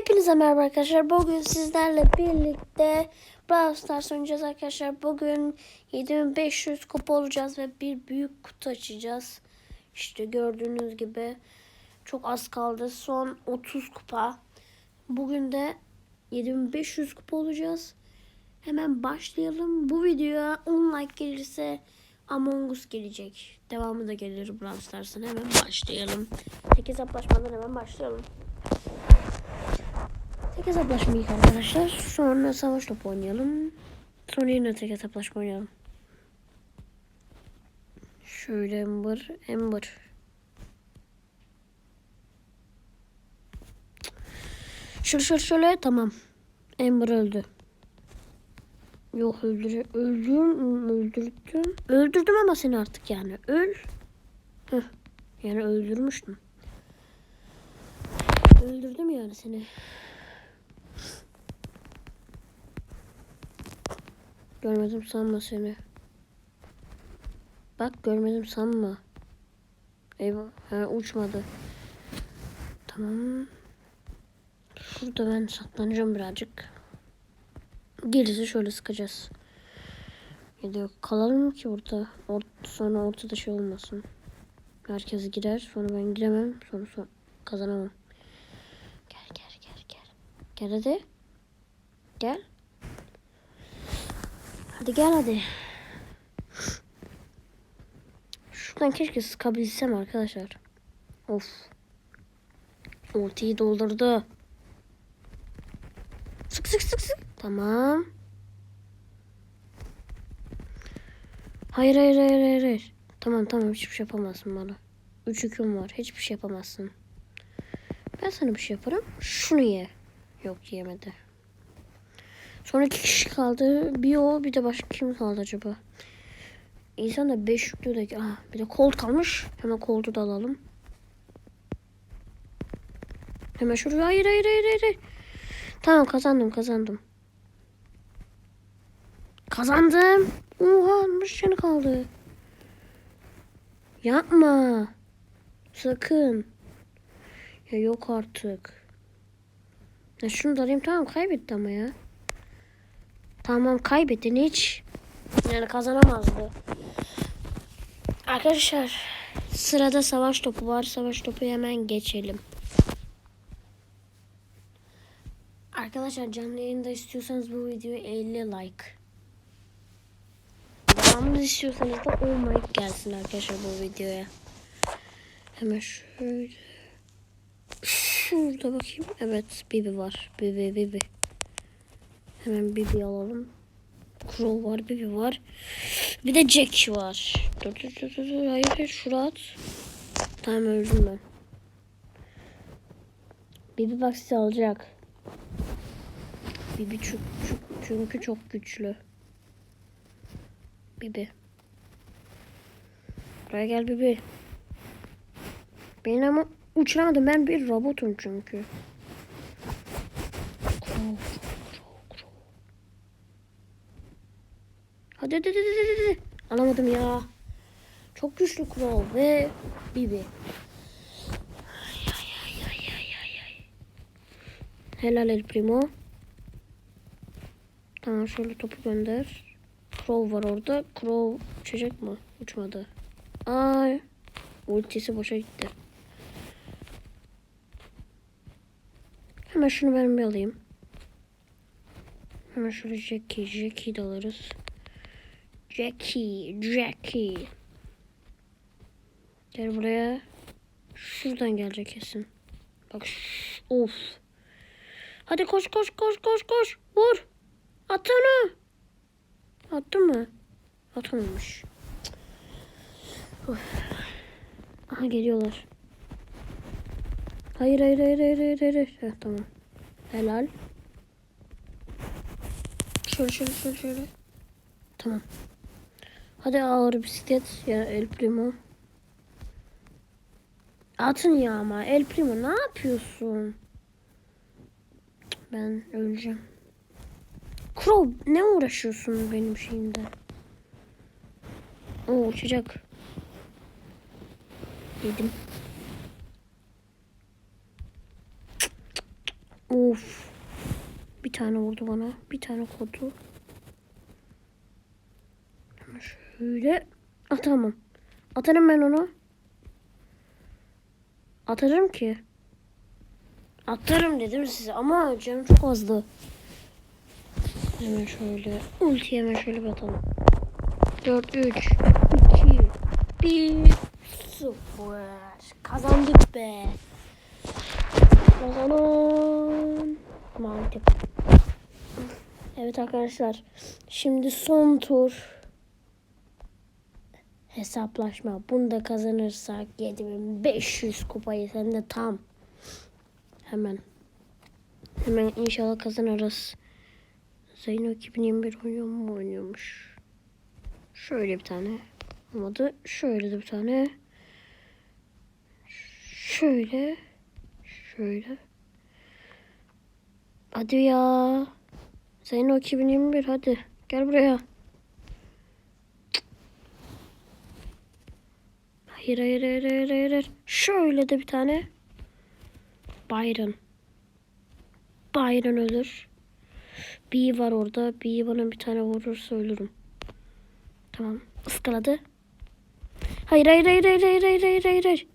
Hepinize merhaba arkadaşlar. Bugün sizlerle birlikte Brawl Stars oynayacağız arkadaşlar. Bugün 7500 kupa olacağız ve bir büyük kutu açacağız. İşte gördüğünüz gibi çok az kaldı. Son 30 kupa. Bugün de 7500 kupa olacağız. Hemen başlayalım. Bu videoya 10 like gelirse Among Us gelecek. Devamı da gelir Brawl Stars'ın. Hemen başlayalım. Tek hesaplaşmadan hemen başlayalım. Tek hesaplaşma ilk arkadaşlar. Sonra savaş topu oynayalım. Sonra yine tek hesaplaşma oynayalım. Şöyle Ember, Ember. Şöyle şöyle şöyle tamam. Ember öldü. Yok öldür öldüm öldürdüm. Öldürdüm ama seni artık yani. Öl. Heh. Yani öldürmüştüm. Öldürdüm yani seni. Görmedim sanma seni. Bak görmedim sanma. Eyvah. Ha, uçmadı. Tamam. Şurada ben saklanacağım birazcık. Gerisi şöyle sıkacağız. Ya da kalalım ki burada? Ort sonra ortada şey olmasın. Herkes girer. Sonra ben giremem. Sonra, sonra kazanamam. Gel gel gel gel. Gel hadi. Gel. Hadi gel hadi. Şuradan keşke sıkabilsem arkadaşlar. Of. Ultiyi doldurdu. Sık sık sık sık. Tamam. Hayır hayır hayır hayır. hayır. Tamam tamam hiçbir şey yapamazsın bana. Üç hüküm var. Hiçbir şey yapamazsın. Ben sana bir şey yaparım. Şunu ye. Yok yemedi. Sonra iki kişi kaldı. Bir o bir de başka kim kaldı acaba? İnsan da beş yüklü de... Ah, bir de kolt kalmış. Hemen koltu da alalım. Hemen şuraya. Hayır hayır hayır hayır. Tamam kazandım kazandım. Kazandım. Oha 60 canı kaldı. Yapma. Sakın. Ya yok artık. Ya şunu da alayım tamam kaybetti ama ya. Tamam kaybettin hiç. Yani kazanamazdı. Arkadaşlar sırada savaş topu var. Savaş topu hemen geçelim. Arkadaşlar canlı yayında istiyorsanız bu videoya 50 like. Devamlı istiyorsanız da 10 like gelsin arkadaşlar bu videoya. Hemen şöyle. Şurada bakayım. Evet Bibi var. Bibi Bibi. Hemen Bibi alalım. Crow var, Bibi var. Bir de Jack var. Dur dur dur dur. Hayır hayır şuraya at. Tamam öldüm ben. Bibi bak sizi alacak. Bibi çünkü, çünkü çok güçlü. Bibi. Buraya gel Bibi. Beni ama uçuramadım. Ben bir robotum çünkü. Crow, crow, crow. Hadi hadi hadi hadi. hadi. Alamadım ya. Çok güçlü Crow ve Bibi. Ay, ay, ay, ay, ay, ay. Helal El Primo. Tamam şöyle topu gönder. Crow var orada. Crow uçacak mı? Uçmadı. Ay. Ultisi boşa gitti. Hemen şunu ben bir alayım. Hemen şöyle Jackie. Jackie de alırız. Jackie. Jackie. Gel buraya. Şuradan gelecek kesin. Bak. Of. Hadi koş koş koş koş koş. Vur. At onu. Attı mı? Atamamış. Of. Aha geliyorlar. Hayır hayır hayır hayır hayır hayır. Heh, tamam. Helal. Şöyle şöyle şöyle şöyle. Tamam. Hadi ağır bisiklet ya El Primo. Atın ya ama El Primo ne yapıyorsun? Ben öleceğim. Crow ne uğraşıyorsun benim şeyimde? O uçacak. Yedim. Of. Bir tane vurdu bana. Bir tane kodu. Hemen Şöyle. Atamam. Atarım ben onu. Atarım ki. Atarım dedim size ama canım çok azdı. Hemen şöyle. Ulti hemen şöyle bir atalım. 4, 3, 2, 1, 0. Kazandık be. Kazanan. Mantık. Evet arkadaşlar. Şimdi son tur. Hesaplaşma. Bunu da kazanırsak 7500 kupayı sen de tam. Hemen. Hemen inşallah kazanırız. Zeyno 2021 oynuyor mu oynuyormuş. Şöyle bir tane. Olmadı. Şöyle de bir tane. Şöyle. Şöyle. Hadi ya. Zeyno 2021 hadi. Gel buraya. Hayır hayır hayır hayır hayır. Şöyle de bir tane. Byron. Byron ölür. Bee var orada. Bee bana bir tane vurursa ölürüm. Tamam. Iskaladı. Hayır hayır hayır hayır hayır hayır hayır hayır. hayır.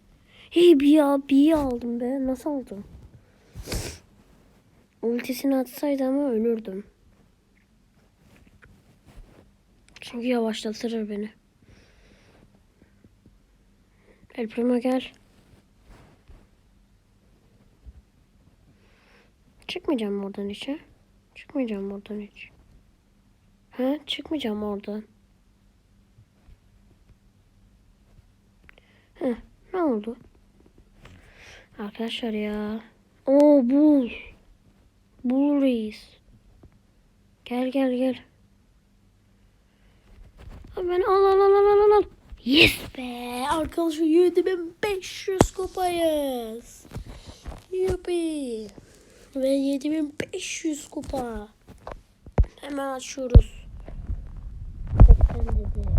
Hey bir ya bir aldım be. Nasıl aldım? Ultisini atsaydı ama ölürdüm. Çünkü yavaşlatır beni. El Primo gel. Çıkmayacağım oradan ha? Çıkmayacağım oradan hiç. Ha? Çıkmayacağım oradan. Heh, ne oldu? Arkadaşlar ya. Oo bul. Bul reis. Gel gel gel. Hemen al al al al al al. Yes be. Arkadaşlar 7500 kupayız. Yuppie. Ve 7500 kupa. Hemen açıyoruz. 80 dedi.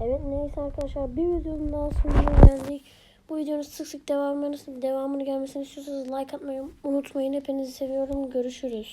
Evet neyse arkadaşlar bir videonun daha sonuna geldik. Bu videonun sık sık devamını, devamını gelmesini istiyorsanız like atmayı unutmayın. Hepinizi seviyorum. Görüşürüz.